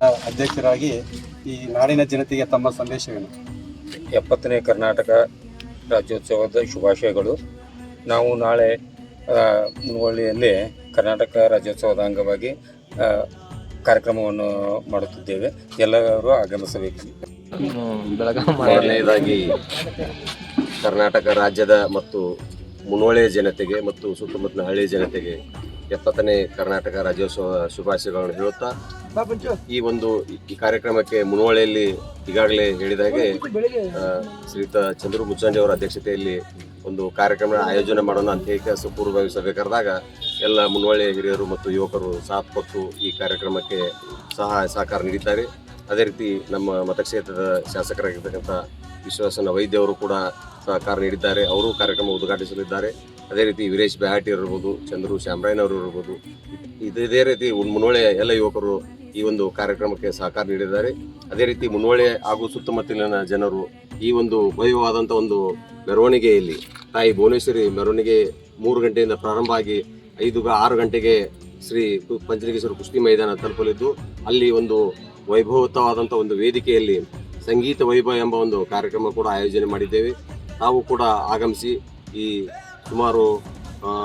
ಅಧ್ಯಕ್ಷರಾಗಿ ಈ ನಾಡಿನ ಜನತೆಗೆ ತಮ್ಮ ಸಂದೇಶವೇನು? ಎಪ್ಪತ್ತನೇ ಕರ್ನಾಟಕ ರಾಜ್ಯೋತ್ಸವದ ಶುಭಾಶಯಗಳು. ನಾವು ನಾಳೆ ಆ, ಮುನವಳ್ಳಿಯಲ್ಲಿ ಕರ್ನಾಟಕ ರಾಜ್ಯೋತ್ಸವದ ಅಂಗವಾಗಿ ಕಾರ್ಯಕ್ರಮವನ್ನು ಮಾಡುತ್ತಿದ್ದೇವೆ. ಎಲ್ಲರೂ ಆಗಮಿಸಬೇಕು. ಮೊದಲನೇದಾಗಿ ಕರ್ನಾಟಕ ರಾಜ್ಯದ ಮತ್ತು ಮುನ್ನೋಳಿಯ ಜನತೆಗೆ ಮತ್ತು ಸುತ್ತಮುತ್ತಲಿನ ಹಳ್ಳಿ ಜನತೆಗೆ ಎಪ್ಪತ್ತನೇ ಕರ್ನಾಟಕ ರಾಜ್ಯೋತ್ಸವ ಶುಭಾಶಯಗಳನ್ನು ಹೇಳುತ್ತಾ, ಈ ಒಂದು ಈ ಕಾರ್ಯಕ್ರಮಕ್ಕೆ ಮುನ್ನೋಳೆಯಲ್ಲಿ ಈಗಾಗಲೇ ಹೇಳಿದ ಹಾಗೆ ಶ್ರೀಯುತ ಚಂದ್ರು ಮುಚ್ಚಂಡಿ ಅವರ ಅಧ್ಯಕ್ಷತೆಯಲ್ಲಿ ಒಂದು ಕಾರ್ಯಕ್ರಮ ಆಯೋಜನೆ ಮಾಡೋಣ ಅಂತ ಹೇಳಿ ಪೂರ್ವಭಾವಿ ಸಭೆ ಕರೆದಾಗ ಎಲ್ಲ ಮುನ್ವಳ್ಳಿ ಹಿರಿಯರು ಮತ್ತು ಯುವಕರು ಸಾಥ್ ಕೊಟ್ಟು ಈ ಕಾರ್ಯಕ್ರಮಕ್ಕೆ ಸಹಾಯ ಸಹಕಾರ ನೀಡಿದ್ದಾರೆ. ಅದೇ ರೀತಿ ನಮ್ಮ ಮತಕ್ಷೇತ್ರದ ಶಾಸಕರಾಗಿರ್ತಕ್ಕಂಥ ವಿಶ್ವಾಸನ ವೈದ್ಯವರು ಕೂಡ ಸಹಕಾರ ನೀಡಿದ್ದಾರೆ. ಅವರು ಕಾರ್ಯಕ್ರಮ ಉದ್ಘಾಟಿಸಲಿದ್ದಾರೆ. ಅದೇ ರೀತಿ ವೀರೇಶ್ ಬ್ಯಾಟ್ ಇರ್ಬೋದು, ಚಂದ್ರು ಶ್ಯಾಮರಾಯನವರು ಇರ್ಬೋದು. ಇದ್- ರೀತಿ ಮುನ್ನೋಳೆ ಎಲ್ಲ ಯುವಕರು ಈ ಒಂದು ಕಾರ್ಯಕ್ರಮಕ್ಕೆ ಸಹಕಾರ ನೀಡಿದ್ದಾರೆ. ಅದೇ ರೀತಿ ಮುನ್ನೋಳೆ ಹಾಗೂ ಸುತ್ತಮುತ್ತಲಿನ ಜನರು ಈ ಒಂದು ಭವ್ಯವಾದಂಥ ಒಂದು ಮೆರವಣಿಗೆಯಲ್ಲಿ, ತಾಯಿ ಭುವನೇಶ್ವರಿ ಮೆರವಣಿಗೆ ಮೂರು ಗಂಟೆಯಿಂದ ಪ್ರಾರಂಭ ಆಗಿ ಐದು ಆರು ಗಂಟೆಗೆ ಶ್ರೀ ಪಂಚಲಿಂಗೇಶ್ವರ ಕುಸ್ತಿ ಮೈದಾನ ತಲುಪಲಿದ್ದು, ಅಲ್ಲಿ ಒಂದು ವೈಭವತವಾದಂಥ ಒಂದು ವೇದಿಕೆಯಲ್ಲಿ ಸಂಗೀತ ವೈಭವ ಎಂಬ ಒಂದು ಕಾರ್ಯಕ್ರಮ ಕೂಡ ಆಯೋಜನೆ ಮಾಡಿದ್ದೇವೆ. ನಾವು ಕೂಡ ಆಗಮಿಸಿ ಈ ಸುಮಾರು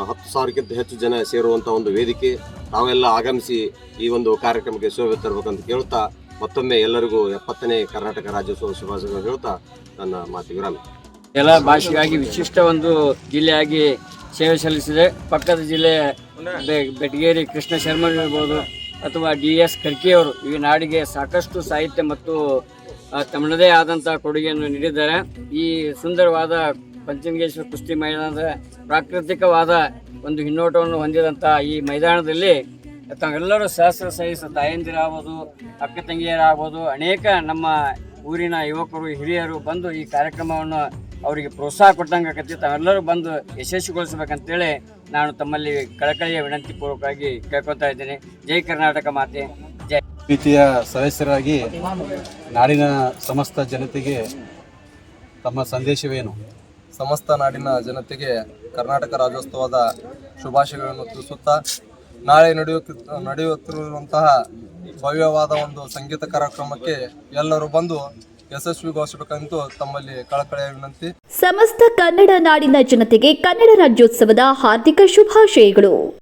ಹತ್ತು ಸಾವಿರಕ್ಕಿಂತ ಹೆಚ್ಚು ಜನ ಸೇರುವಂಥ ಒಂದು ವೇದಿಕೆ ತಾವೆಲ್ಲ ಆಗಮಿಸಿ ಈ ಒಂದು ಕಾರ್ಯಕ್ರಮಕ್ಕೆ ಶೋಭೆ ತರಬೇಕಂತ ಕೇಳ್ತಾ ಮತ್ತೊಮ್ಮೆ ಎಲ್ಲರಿಗೂ ಎಪ್ಪತ್ತನೇ ಕರ್ನಾಟಕ ರಾಜ್ಯೋತ್ಸವ ಶುಭಾಶಯಗಳು ಹೇಳ್ತಾ ನನ್ನ ಮಾತು ವಿರಾಮ. ಎಲ್ಲ ಭಾಷೆಗಾಗಿ ವಿಶಿಷ್ಟ ಒಂದು ಜಿಲ್ಲೆಯಾಗಿ ಸೇವೆ ಸಲ್ಲಿಸಿದೆ. ಪಕ್ಕದ ಜಿಲ್ಲೆ ಬೆಟಗೇರಿ ಕೃಷ್ಣ ಶರ್ಮ ಇರ್ಬೋದು ಅಥವಾ ಡಿ ಎಸ್ ಖರ್ಗೆಯವರು ಈ ನಾಡಿಗೆ ಸಾಕಷ್ಟು ಸಾಹಿತ್ಯ ಮತ್ತು ತಮ್ಮದೇ ಆದಂಥ ಕೊಡುಗೆಯನ್ನು ನೀಡಿದ್ದಾರೆ. ಈ ಸುಂದರವಾದ ಪಂಚಲಿಂಗೇಶ್ವರ ಕುಸ್ತಿ ಮೈದಾನದ ಪ್ರಾಕೃತಿಕವಾದ ಒಂದು ಹಿನ್ನೋಟವನ್ನು ಹೊಂದಿದಂಥ ಈ ಮೈದಾನದಲ್ಲಿ ತಾವೆಲ್ಲರೂ ಸಹಸ್ರ ಸಹಿಸ ತಾಯಂದಿರಾಗ್ಬೋದು, ಅಕ್ಕ ತಂಗಿಯರಾಗ್ಬೋದು, ಅನೇಕ ನಮ್ಮ ಊರಿನ ಯುವಕರು, ಹಿರಿಯರು ಬಂದು ಈ ಕಾರ್ಯಕ್ರಮವನ್ನು ಅವರಿಗೆ ಪ್ರೋತ್ಸಾಹ ಕೊಟ್ಟಂಗೆ ಆಕತಿ ತಾವೆಲ್ಲರೂ ಬಂದು ಯಶಸ್ವಿಗೊಳಿಸಬೇಕಂತೇಳಿ ನಾನು ತಮ್ಮಲ್ಲಿ ಕಳಕಳಿಯ ವಿನಂತಿ ಪೂರ್ವಕವಾಗಿ ಕೇಳ್ಕೊತಾ ಇದ್ದೇನೆ. ಜೈ ಕರ್ನಾಟಕ ಮಾತೆ, ಜೈ. ಪ್ರೀತಿಯ ಸದಸ್ಯರಾಗಿ ನಾಡಿನ ಸಮಸ್ತ ಜನತೆಗೆ ತಮ್ಮ ಸಂದೇಶವೇನು? ಸಮಸ್ತ ನಾಡಿನ ಜನತೆಗೆ ಕರ್ನಾಟಕ ರಾಜ್ಯೋತ್ಸವದ ಶುಭಾಶಯಗಳನ್ನು ತಿಳಿಸುತ್ತಾ, ನಾಳೆ ನಡೆಯುತ್ತ, ನಡೆಯುತ್ತಿರುವಂತಹ ಭವ್ಯವಾದ ಒಂದು ಸಂಗೀತ ಕಾರ್ಯಕ್ರಮಕ್ಕೆ ಎಲ್ಲರೂ ಬಂದು ಯಶಸ್ವಿಗೊಳಿಸಬೇಕೆಂದು ತಮ್ಮಲ್ಲಿ ಕಳಕಳಿಯ ವಿನಂತಿ. ಸಮಸ್ತ ಕನ್ನಡ ನಾಡಿನ ಜನತೆಗೆ ಕನ್ನಡ ರಾಜ್ಯೋತ್ಸವದ ಹಾರ್ದಿಕ ಶುಭಾಶಯಗಳು.